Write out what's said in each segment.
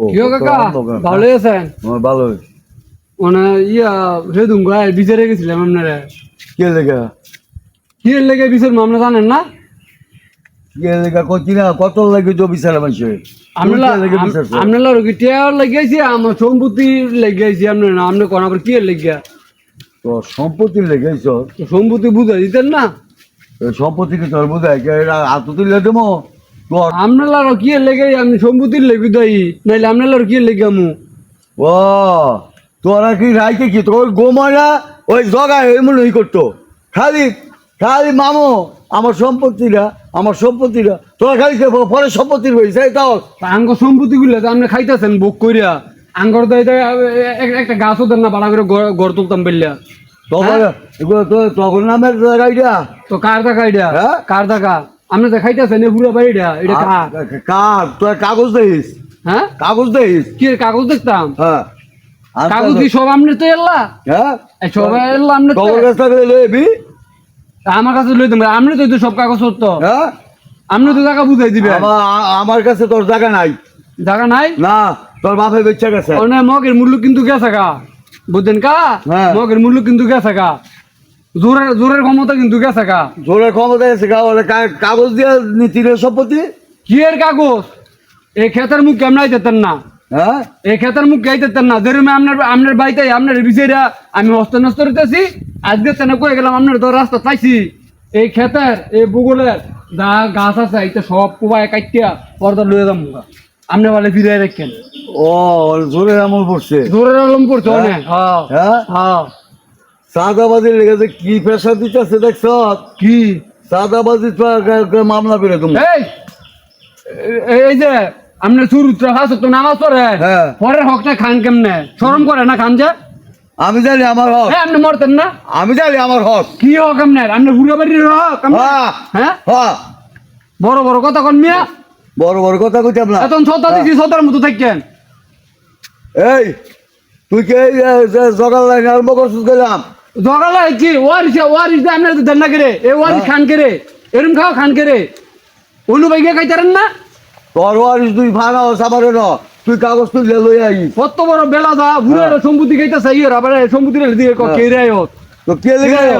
ও, কি কাকা? ভালো আছেন? ভালো। মানে ইয়া সেদুম গায়ে বিচারে গেছিলাম আপনারা। কে কি লেগে বিচার মামলা জানেন না? কে লেখা করছি না? কত লাগে তো বিচার মানুষে আপনারা লেগে টিয়ার লেগেছি? আমার সম্পত্তি লেগেছি আপনার না। আপনি কোন আবার কি লেগে? তো সম্পত্তি লেগেছ তো সম্পত্তি বুঝা দিতেন না? সম্পত্তি কি তোর বোধ হয় হাত তুলে দেবো? আপনারা কি লেগে আমি সম্পত্তির লেগে দাই নাইলে আপনারা কি লেগে আমু? ও তোরা কি রাইকে কি? তোর গোমারা ওই জগায় ওই মনে করতো। খালি খালি মামো আমার সম্পত্তিরা আমার সম্পত্তিরা। তোরা খালি পরে সম্পত্তির হয়েছে তাও। আঙ্গ সম্পত্তি গুলো তো আপনি খাইতেছেন বুক করিয়া আঙ্গর একটা গাছও দেন না ভাড়া করে ঘর তুলতাম বেললিয়া তখন তো তখন নামের গাড়িটা তো কার টাকা এটা? হ্যাঁ? কার টাকা আপনি পুরো বাড়িটা এটা কার? তোর কাগজ হ্যাঁ? কাগজ কি কাগজ দেখতাম? হ্যাঁ। কাগজ কি সব আপনি তো এল্লা? হ্যাঁ? সব এল্লা আপনি তো? কাছ থেকে লইবি আমার কাছে লই দেবেন আপনি তো সব কাগজ তো হ্যাঁ? আপনি তো টাকা বুঝাই দিবেন আমার আমার কাছে তোর জায়গা নাই। জায়গা নাই? না তোর বাপে বেচা গেছে। ওনে মগের মূল্য কিন্তু গেছে গা। বুঝছেন কা? হ্যাঁ। মগের মূল্য কিন্তু গেছে গা। জোরের জোরের ক্ষমতা কিন্তু গেছে গা। জোরের ক্ষমতা আছে গা ওরা কাগজ দিয়ে নীতির সম্পত্তি? কি এর কাগজ? এই ক্ষেতের মুখ কেমন আইতেন না? হ্যাঁ? এই ক্ষেতের মুখ গাইতেন না? যেরকম আপনার আপনার বাড়িতে আপনার বিচারা আমি হস্ত নষ্ট করতেছি আজকে তেনে কয়ে গেলাম আপনার তো রাস্তা চাইছি। এই ক্ষেতের এই ভূগোলের যা গাছ আছে এইটা সব কুবায় কাটিয়া পর্দা লয়ে যাম আপনি বলে ফিরে রাখেন। ও জোরে আমল পড়ছে। জোরের হ্যাঁ হ্যাঁ? হ্যাঁ। সাদাবাজির লেগেছে কি পেশা দিতেছে দেখছ? কি? সাদাবাজি মামলা পেরে তুমি এই! যে আপনার চুরুত্র হাস তো নামাজ পড়ে? হ্যাঁ। পরের হকটা খান কেমনে? শরম করে না খান যে? আমি জানি আমার হক। হ্যাঁ আপনি মরতেন না? আমি জানি আমার হক। কি হক আপনার? আপনার বুড়ো বাড়ির হক হ্যাঁ। হ্যাঁ? হ্যাঁ। বড় বড় কথা কন মিয়া। বড় বড় কথা কইতাম না এখন ছতা দিছি ছতার মতো থাকেন। এই তুই কে যে জগাল লাইন আরম্ভ করছিস গেলাম? জগালা কি? ওয়ারিস ওয়ারিস দে আপনার দেন না করে এ ওয়ারিস খান করে এরম খাও খান করে অন্য বাইকে খাইতারেন না? তোর ওয়ারিস তুই ভাঙা সাবারে ন। তুই কাগজ তুই লই আই। কত বড় বেলা দা বুড়ো সম্পত্তি খাইতেছে ইয়ে আবার সম্পত্তি দিকে হ্যাঁ। কে রে তো কে লেগে কে?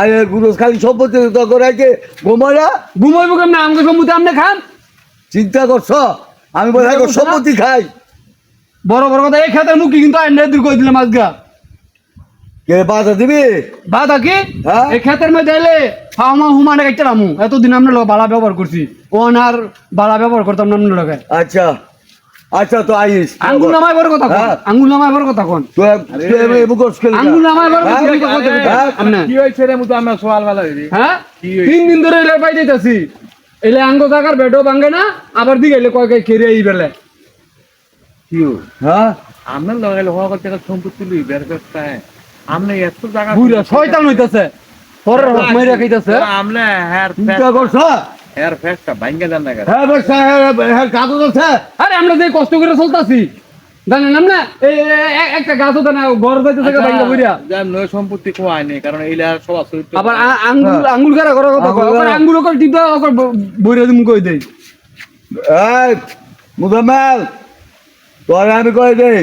আরে গুরু খালি সম্পত্তি তো করে কে গোমারা ঘুমাইব কেমনে? আমাকে সম্পত্তি আপনি খান? চিন্তা করছ? আমি বলে? সম্পত্তি খাই। বড় বড় কথা এই খেতের মুখি কিন্তু আইন দূর করে দিলাম আজগা। কে বাধা দিবি? বাদা কি? হ্যাঁ? এই খেতের মধ্যে এলে হাওমা হুমানে কাইতে রামু। এতদিন আমরা লোক বালা ব্যবহার করছি। ওন আর বালা ব্যবহার করতাম না আমরা লোকে। আচ্ছা। আচ্ছা তো আইস। আঙ্গুল নামায় বড় কথা কোন। হ্যাঁ। আঙ্গুল নামায় বড় কথা কোন। তুই তুই এবার কেন? আঙ্গুল নামায় বড় কথা হ্যাঁ? কি কথা কইতে হ্যাঁ? আপনি কি হয়েছে রে মুতো আমরা সোয়াল বেলা দিদি। হ্যাঁ? তিন দিন ধরে এলে পাই দিতেছি। এলে আঙ্গ জাগার বেডও ভাঙে না আবার দিকে এলে কয় কয় কেড়ে এই বেলে। কি হ্যাঁ? আমরা লাগাইলে হওয়া করতে সম্পত্তি লই বের করতে আমরা এত জায়গা বুড়া শয়তান হইতাছে। পরের হক মাইরা খাইতাছে। আমরা হ্যার চিন্তা করছ হ্যার ফেসটা ভাঙ্গে দেন না হ্যাঁ হ্যাঁ আছে আরে আমরা যে কষ্ট করে চলতাছি। জানেন এই একটা গাছও দেন ঘর যাইতেছে ভাঙ্গা বুড়া যার নয় সম্পত্তি খোয়াই নেই কারণ এইলা সব চরিত্র আবার আঙ্গুল আঙ্গুল কারা করার কথা আঙ্গুল আবার করে? বইরা কই দেই? এই মুজাম্মেল তোরে আমি কই দেই?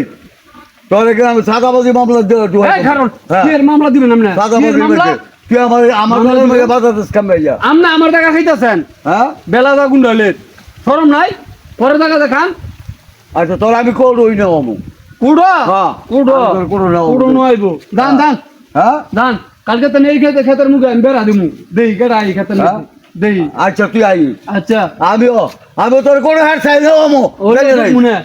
তোরে আমি সাদাবাজি মামলা দেব তুই এই কারণ হ্যাঁ। এর মামলা দিবেন আপনি? সাদাবাজি মামলা? তুই আমার আমার ঘরের মধ্যে দিবেন? বাধা দিস কামে যা আমনা আমার টাকা খাইতাছেন? হ্যাঁ? বেলা দা গুন্ডালে শরম নাই? পরে টাকা দেখান। আচ্ছা তোর আমি করবই না মামু। কুড়ো? হ্যাঁ। কুড়ো? আমি কুড়ো নাও। কুড়ো নইবো দান দান। হ্যাঁ? দান। কালকে তো নেই খেতে খেতের মুখে আমি বেড়া দিমু। দেই কেডা আই খেতের হ্যাঁ? দেই। আচ্ছা তুই আই। আচ্ছা। আমিও। আমি তোর হার চাই না। মনে।